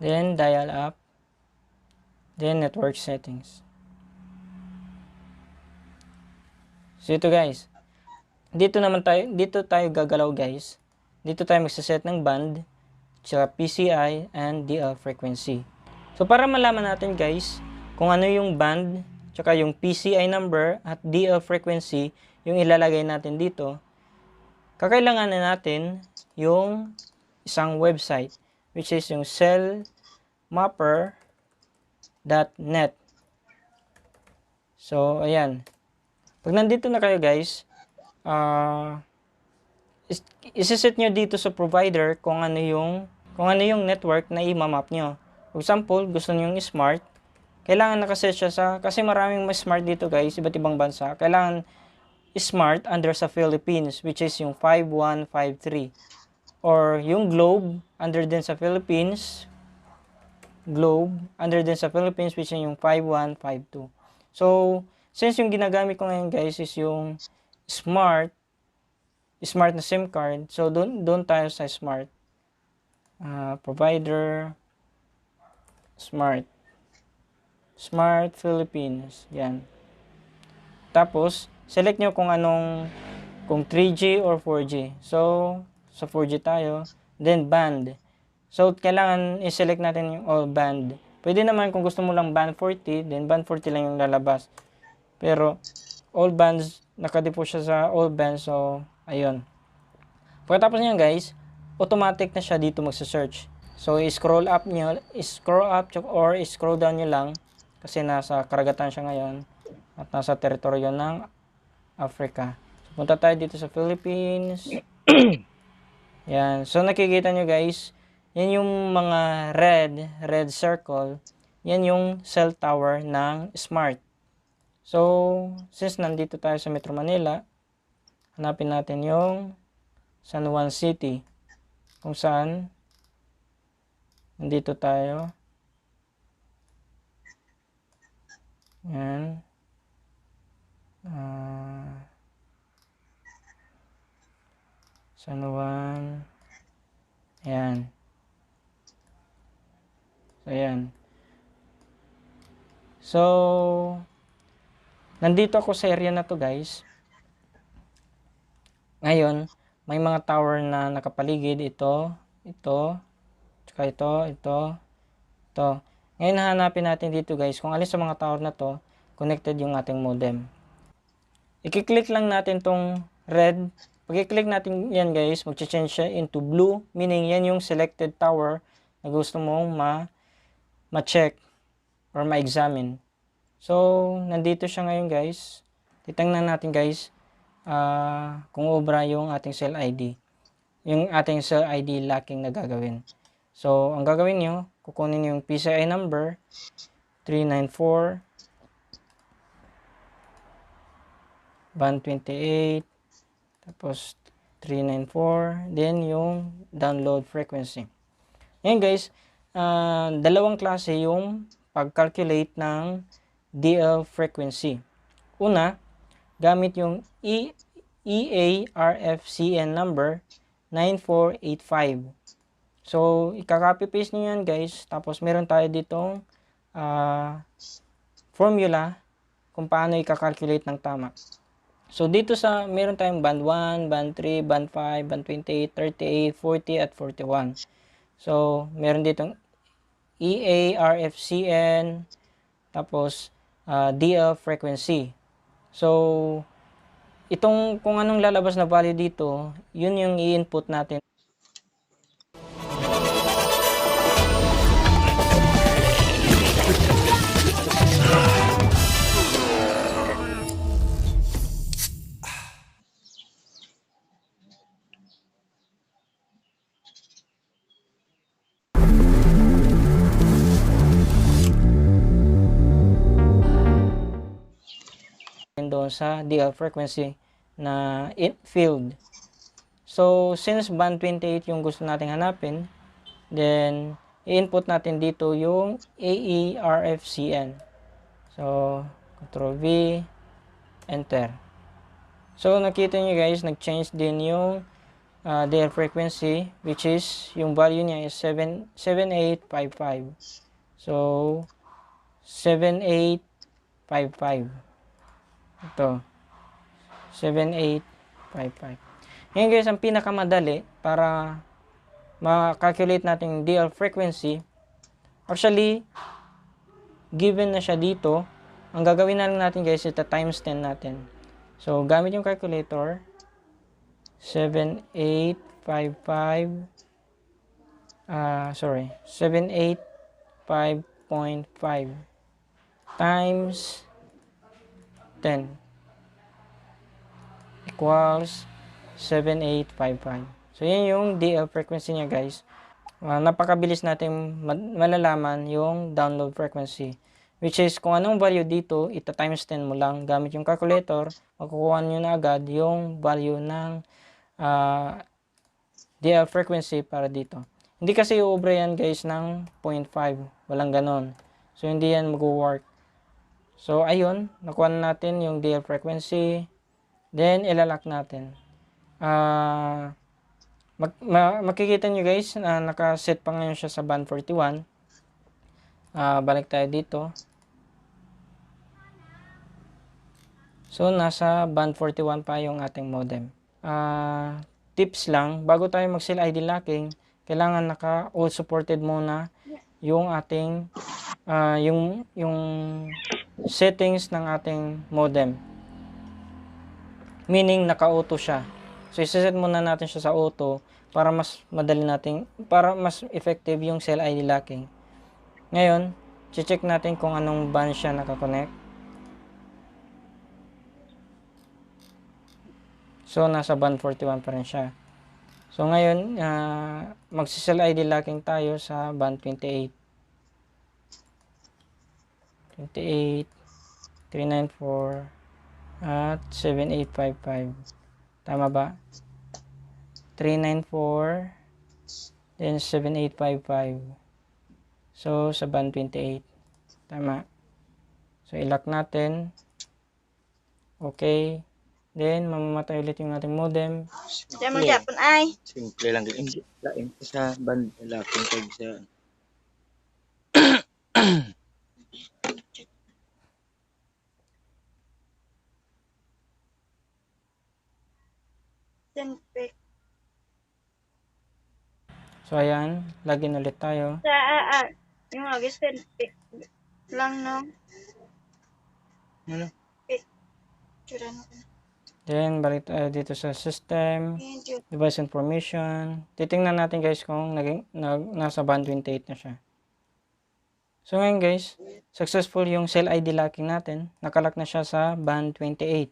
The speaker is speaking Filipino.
then dial up, then network settings. So ito guys, dito naman tayo, dito tayo gagalaw guys. Dito tayo magsaset ng band, tsaka PCI and DL frequency. So para malaman natin guys, kung ano yung band, tsaka yung PCI number at DL frequency, yung ilalagay natin dito, kakailanganin natin yung isang website which is yung cellmapper.net. So, ayan. Pag nandito na kayo guys, ah is isiset nyo dito sa provider kung ano yung kung ano yung network na i-map nyo. For example, gusto nyo yung smart, kailangan nakaset siya sa, kasi maraming mas smart dito guys, iba't ibang bansa, kailangan smart under sa Philippines, which is yung 5153. Or yung globe, under din sa Philippines, globe, under din sa Philippines, which is yung 5152. So, since yung ginagamit ko ngayon guys is yung smart, smart na SIM card, so doon doon tayo sa smart. Ah, provider, smart. Smart Philippines. Yan. Tapos, select nyo kung anong, kung 3G or 4G. So, sa 4G tayo. Then, band. So, kailangan i-select natin yung all band. Pwede naman kung gusto mo lang band 40, then band 40 lang yung lalabas. Pero, all bands, nakadepo siya sa all bands. So, ayun. Pagkatapos niyan guys, automatic na siya dito magsa-search. So, i-scroll up nyo, i-scroll up or i-scroll down nyo lang kasi nasa karagatan siya ngayon at nasa teritoryo ng Africa. So, punta tayo dito sa Philippines. yan. So, nakikita nyo guys, yan yung mga red, red circle, yan yung cell tower ng Smart. So, since nandito tayo sa Metro Manila, hanapin natin yung San Juan City kung saan nandito tayo yan Ah, San Juan yan so yan so nandito ako sa area na to guys. Ngayon may mga tower na nakapaligid. Ito ito tsaka ito ito ito. Ngayon hanapin natin dito guys kung alin sa mga tower na to connected yung ating modem. I-click lang natin tong red pag i-click natin yan guys mag-change siya into blue meaning yan yung selected tower na gusto mong ma ma-check or ma-examine so nandito siya ngayon guys titingnan natin guys ah, kung obra yung ating cell ID. Yung ating cell ID locking na gagawin. So, ang gagawin nyo, kukunin yung PCI number 394 band 28 tapos 394 then yung download frequency. Ngayon guys, ah, dalawang klase yung pag-calculate ng DL frequency. Una, gamit yung E EARFCN number 9485. So, ikaka-copy paste niyo yan guys. Tapos meron tayo ditong ah, formula kung paano i-calculate ng tama. So, dito sa meron tayong band 1, band 3, band 5, band 28, 38, 40 at 41. So, meron ditong E EARFCN tapos ah, DL frequency. So, itong kung anong lalabas na value dito, yun yung i-input natin. Doon sa DL frequency na in field. So, since band 28 yung gusto nating hanapin, then, i-input natin dito yung AERFCN. So, Control V, Enter. So, nakita nyo guys, nag-change din yung uh, DL frequency which is yung value niya is 7 7855. So 7855. Ito. 7855. Ngayon guys, ang pinakamadali para ma-calculate natin yung DL frequency, actually, given na siya dito, ang gagawin na lang natin guys, ito times 10 natin. So, gamit yung calculator, 7855, ah, sorry, 785.5 times 10 equals 7855. So, yan yung DL frequency niya, guys. Uh, napakabilis natin ma- malalaman yung download frequency. Which is, kung anong value dito, ita times 10 mo lang gamit yung calculator, makukuha nyo na agad yung value ng uh, DL frequency para dito. Hindi kasi uubra yan, guys, ng 0.5. Walang ganon. So, hindi yan mag-work. So, ayun, nakuha na natin yung DL frequency. Then, ilalak natin. Ah, mag, ma, makikita nyo guys na nakaset pa ngayon siya sa band 41. Ah, balik tayo dito. So, nasa band 41 pa yung ating modem. Ah, tips lang, bago tayo mag-sell ID locking, kailangan naka all supported muna yung ating ah, yung yung settings ng ating modem. Meaning naka-auto siya. So, isiset muna natin siya sa auto para mas madali nating, para mas effective yung cell ID locking. Ngayon, check natin kung anong band siya nakakonect. So, nasa band 41 pa rin siya. So, ngayon, uh, magsi-cell ID locking tayo sa band 28. 28, 394, at 7855. Tama ba? 394 then 7855. So sa band 28. Tama. So ilock natin. Okay. Then mamamatay ulit yung ating modem. Ay. Simple lang lain sa band locking tag sa Senpek. So ayan, login ulit tayo. Sa ah, ah, yung lagi senpek lang no. ano? Then balik tayo dito sa system, device information. Titingnan natin guys kung naging, nag, nasa band 28 na siya. So ngayon guys, successful yung cell ID locking natin. Nakalock na siya sa band 28.